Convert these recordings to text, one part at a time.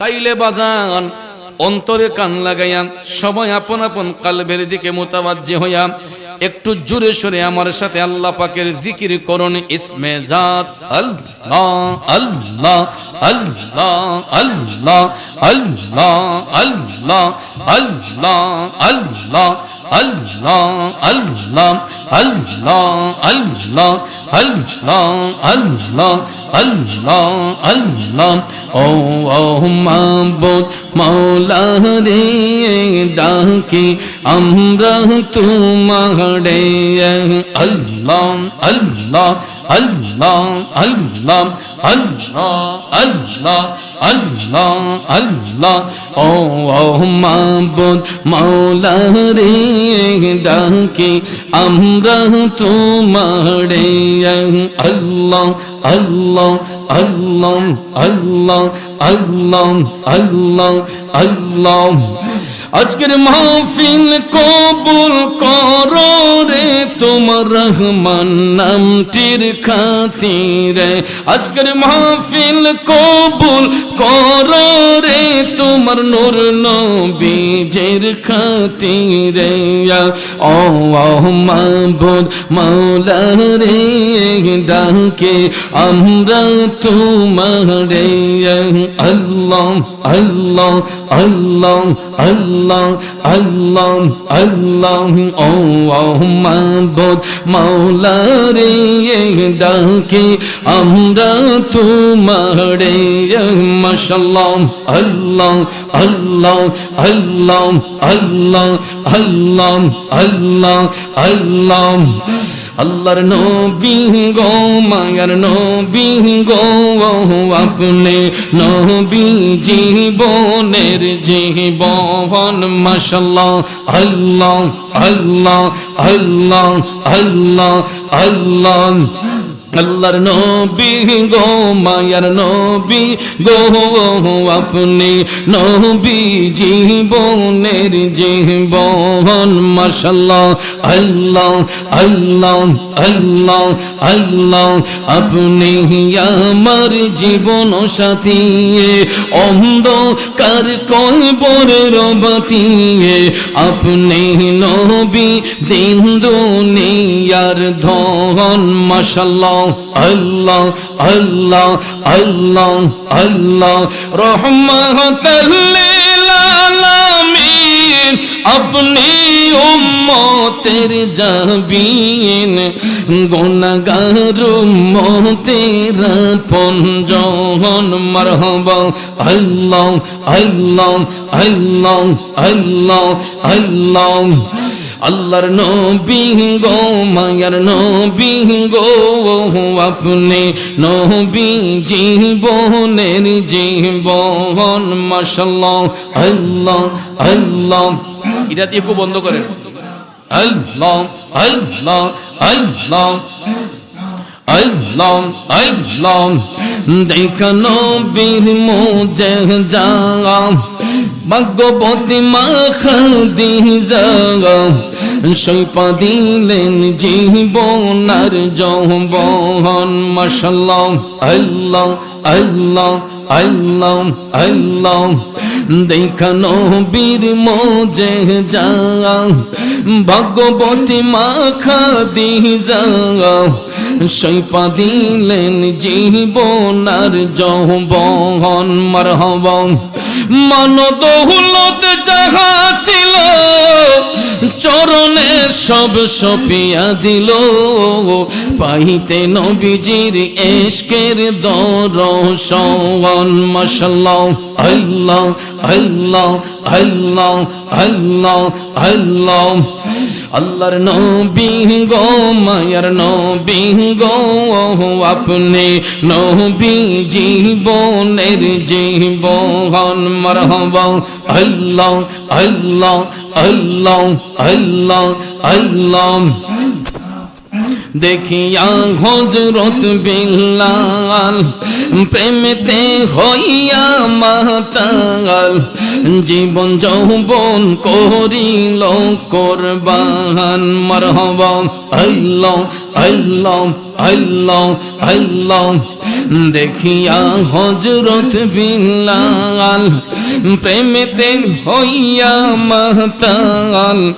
তাইলে বাজান, অন্তরে কান লাগাইয়া সবাই আপন আপন কালবের দিকে মোতাবাজ্জে হইয়া, একটু জোরে সরে আমার সাথে আল্লাহ পাকের জিকির করুন, ইসমে জাত, আল্লাহ আল্লাহ আল্লাহ আল্লাহ আল্লাহ আল্লাহ আল্লাহ আল্লাহ আল্লাহ আল্লাহ আল্লাহ আল্লাহ আল্লাহ আল্লাহ আল্লাহ আল্লাহ ও ও মাবুদ মৌলা রে ডাকি আমরা তোমারে আল্লাহ আল্লাহ আল্লাহ আল্লাহ আল্লাহ আল্লাহ আল্লাহ আল্লাহ, ও মাবুদ মৌলা রে ডাকি, আমরা তোমারে, আল্লাহ আল্লাহ আল্লাহ আল্লাহ আল্লাহ আল্লাহ আল্লাহ। আজকের মাহফিল কবুল করো রে তোমার রহমান নামটির খাতিরে। আজকের মাহফিল কবুল করো রে তোমার নূর নবীজের খাতিরে ও মাবুদ মাওলা রে ডাকে আমরা তোমারে আল্লাহ আল্লাহ আল্লাহ আল্লাহ আল্লাহ আল্লাহ ও মাবুদ মাওলা রে ডাকে আমরা তোমারে মাশাল্লাহ আল্লাহ আল্লাহ আল্লাহ আল্লাহ আল্লাহ আল্লাহ আল্লাহ। আল্লাহর নবী গো, মায়ার নবী গো আপনি নবী জীবনের জীবন মাশাল্লাহ আল্লাহ আল্লাহ আল্লাহ আল্লাহ আল্লাহ। আল্লাহর নবী গো মায়ার নবী গো আপনি নবী জীবনের জীবন মাশাল্লাহ আল্লাহ আল্লাহ। আল্লাহ আল্লাহ, আপনি আমার জীবন সাথী অন্ধকার কবরের বাতি আপনি নবী দিন দুনিয়ার ধন মাশাল্লাহ আল্লাহ আল্লাহ আল্লাহ আল্লাহ রহমাতাল্লিল अपनी उम्मोतेर जाबीन गुनगार उम्मोतेरा पंजोहन मरहबा अल्लाह अल्लाह अल्लाह अल्लाह अल्लाह আল্লাহর নবী গো মায়ার নবী গো আপনি নবী জীবনের জীবন মাশাল্লাহ আল্লাহ আল্লাহ। এটা দিয়ে বন্ধ করেন। আল্লাহ আল্লাহ আল্লাহ। আল্লাহ আল্লাহ। দেখানো বীর মোজে যা ভাগ্যবতী মা খাদিজা সৈপা দিলেন জীবনার যৌবন, মাশাল্লাহ, আল্লাহ আল্লাহ আল্লাহ আল্লাহ। দেখানো বীর মোজে যা ভগবতী মা খাদিজা সৈপা দিলেন জীবনার যৌবন, মারহব। মন দৌলত যাহা ছিল, চরণে সব সপিয়া দিল। পাইতে নবীজির এশকের দরশন মশাল্লাহ আল্লাহ আল্লাহ আল্লাহ আল্লাহ আল্লাহ। আল্লাহর নবী গো, মায়ার নবী গো আপনি নবী জীবনের জীবন, মরহব, আল্লাহ আল্লাহ আল্লাহ আল্লাহ আল্লাহ। দেখিয়া হজরত বিল্লাল প্রেমেতে হইয়া মাতাল জীবন যৌবন করিল করবান। মারহাবা আল্লাহ। দেখিয়া হজরত বিল্লাল প্রেমেতে হইয়া মাতাল।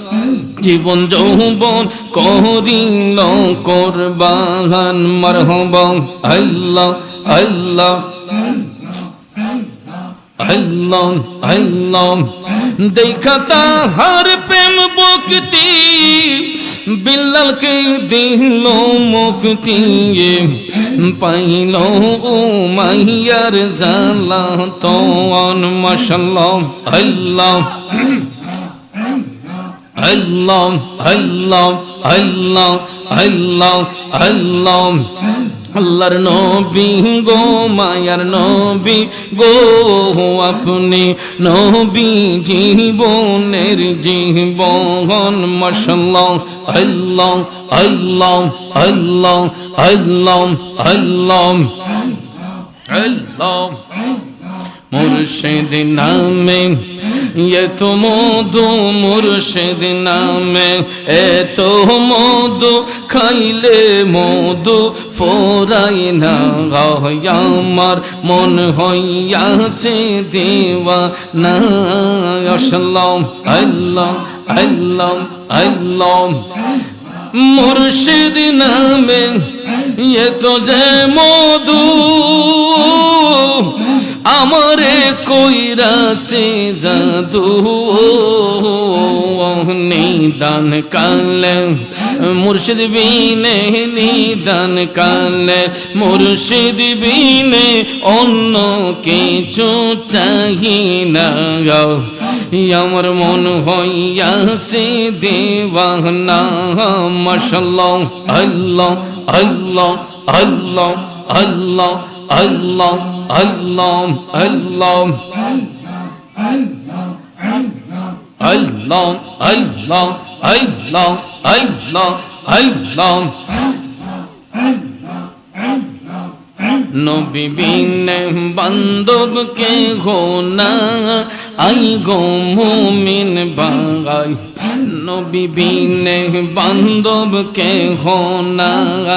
জীবন যৌবন করিল কোরবান। মারহাবা, আল্লাহ আল্লাহ। আল্লাহ আল্লাহ। প্রেম বকতি বিল্লালকে দিল মুক্তি, পাইল ও মাইয়ার জালা তন মাশাল্লাহ, আল্লাহ আল্লাহ আল্লাহ আল্লাহ আল্লাহ আল্লাহ। আল্লাহর নবী গো, মায়ার নবী গো, আপনি নবী জীবনের জীবন মশাল্লাহ আল্লাহ আল্লাহ আল্লাহ আল্লাহ আল্লাহ আল্লাহ, মুর্শিদ নামে तो মধু মুর্শিদ নামে এ তো মধু খাইলে মধু ফোরাই না আমার মন হইয়াছে দেওয়া না আসলাম আল্লাহ আল্লাহ আল্লাহ মুর্শিদ নামে এ তো যে মধু আমারে কইরা সে জাদু নিদান কাল মুর্শিদ বিনে নিদান কাল মুর্শিদ বিনে অন্য কিছু চাহি না আমার মন হইয়াছে দেওয়ানা মশাল্লাহ, আল্লাহ আল্লাহ আল্লাহ আল্লাহ আল্লাহ। الله الله الله الله الله الله الله নবীন বান্ধবকে ঘোনা আই গো মুমিন বাঙাই নবীন বান্ধবকে ঘোনা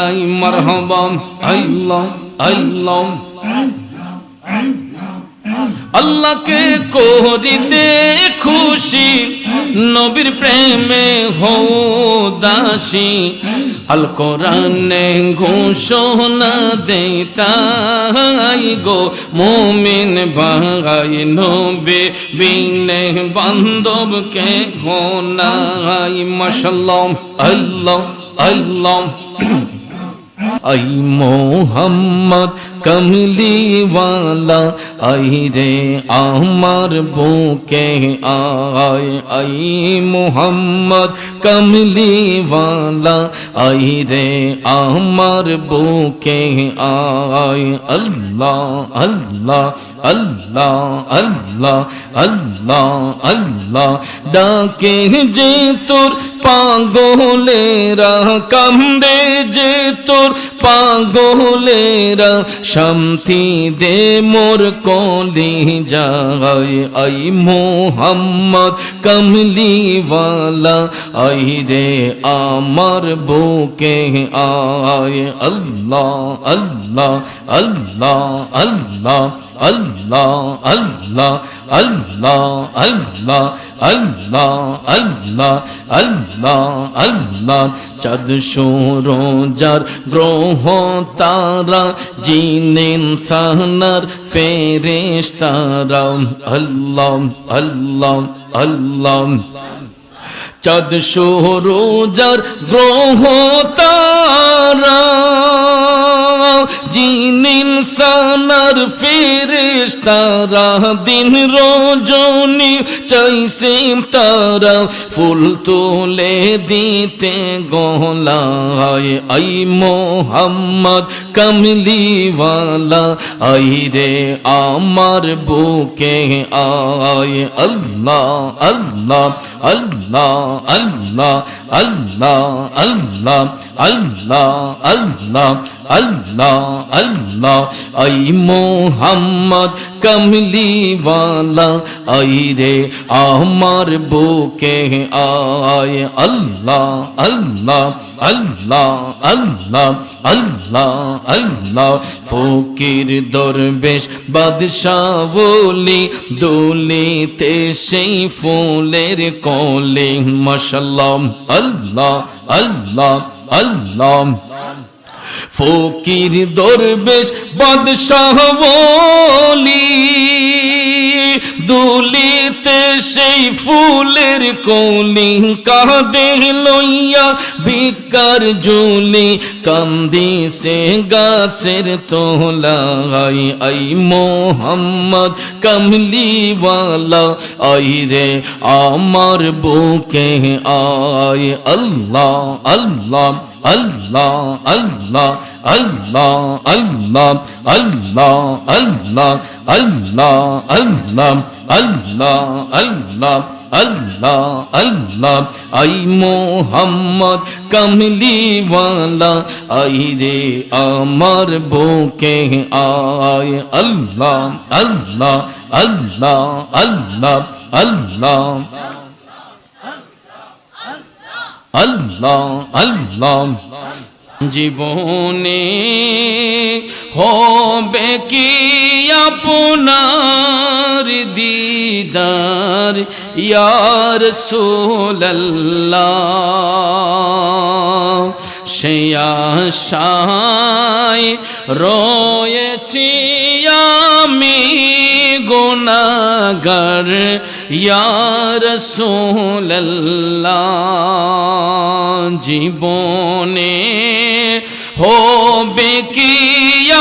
আই মরহবম আল্লাহ আল্লাহ। আল্লাহকে করিতে খুশি, নবীর প্রেমে দাসী। আল কোরআনে ঘোষণা দেতাই গো, মোমিন ভাই, নবে বিনে বান্ধবকে ঘোনাই। মশাল্লাম আল্লাহ আল্লাহ। আই মোহাম্মদ কমলিওয়ালা আই রে আমার বুকে আয় আই মোহাম্মদ কমলিওয়ালা আই রে আমার বুকে আয় আল্লাহ আল্লাহ আল্লাহ আল্লাহ আল্লাহ আল্লাহ ডাকে যে তোর পাগলেরা কান্দে যে তোর পাগলেরা শান্তি দে মোর কলি যাই আই মোহাম্মদ কমলিওয়ালা, আই রে আমার বুকে আয়। আল্লাহ আল্লাহ আল্লাহ আল্লাহ। আল্লাহ আল্লাহ আল্লাহ আল্লাহ আল্লাহ আল্লাহ আল্লাহ আল্লাহ। চাঁদ সূরজার গ্রহ তারা জিনেন সাহনার ফেরেশতারা। আল্লাহ আল্লাহ আল্লাহ। চাঁদ সূরজার গ্রহ তারা। জিন ইনসানার ফেরেশতারা দিন রজনী চাইছে তারা ফুল তুলে দিতে গলায় আই মোহাম্মদ কমলিওয়ালা, আই রে আমার বুকে আয়, আল্লাহ আল্লাহ আল্লাহ আল্লাহ আল্লাহ আল্লাহ আল্লাহ আল্লাহ। আল্লাহ আল্লাহ, আই মোহাম্মদ কমলিওয়ালা, আই রে আমার বুকে আয়। আল্লাহ আল্লাহ আল্লাহ আল্লাহ আল্লাহ আল্লাহ, ফকির দরবেশ বাদশাহ বলি দোলিতে সেই ফুলের কলে, মশাল্লাহ, আল্লাহ আল্লাহ আল্লাহ। ফকির দরবেশ, বাদশাহ বলি, দুলিতে সেই ফুলের কলি কাঁদে লইয়া বিকার জুলি কান্দি সে গাছের তোলাই আই মোহাম্মদ কমলিওয়ালা, আই রে আমার বুকে আয়, আল্লাহ আল্লাহ। আল্লাহ আল্লাহ আল্লাহ আল্লাহ আল্লাহ আল্লাহ আল্লাহ আল্লাহ আল্লাহ আল্লাহ আল্লাহ আল্লাহ আই মোহাম্মদ কমলিওয়ালা আই রে আমার বুকে আয় আল্লাহ আল্লাহ আল্লাহ আল্লাহ আল্লাহ আল্লাহ আল্লাহ জীবনে হবে কি আপনার দিদার? ইয়ার সোল্লাহ সে আশায় রয়েছি আমি গুনাগার ইয়ার সোল্লাহ জীবনে হবে কি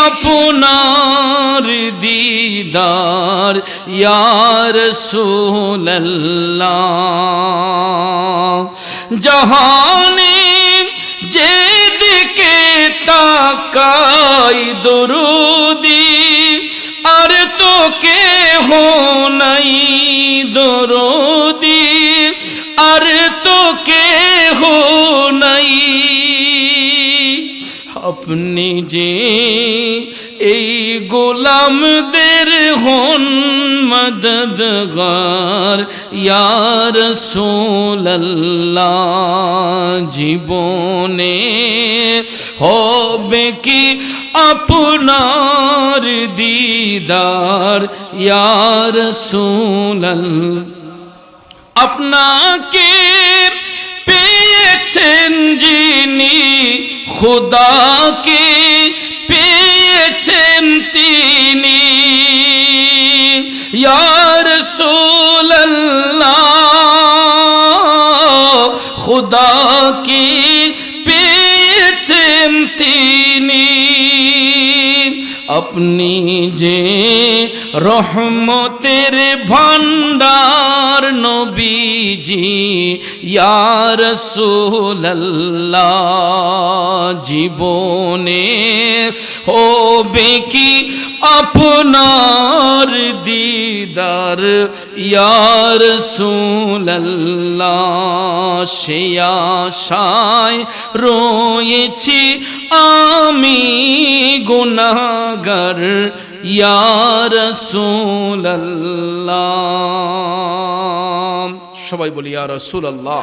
আপনার দিদার? ইয়ার সোল্লাহ জাহানে যেদিকে তাকাই দরুদি, আর তো কেহ নাই। আপনি যে এই গোলামদের হন মদদগার। ইয়ার সোল্লাহ জীবনে হবে কি আপনার দিদার? ইয়ার সোলাল আপনাকে পেয়েছেন যিনি خدا کے پیچھن تینی یا رسول اللہ خدا کی پیچھے تینی اپنی جن রহমতের ভান্ডার নবীজি ইয়ার সোল্লাহ জীবনে হবে কি আপনার দিদার? ইয়ার সোল্লাহ সে আশায় রয়েছি আমি গুনাগার ইয়ারসুল্লাহ সবাই বলি ইয়ারসুল্লাহ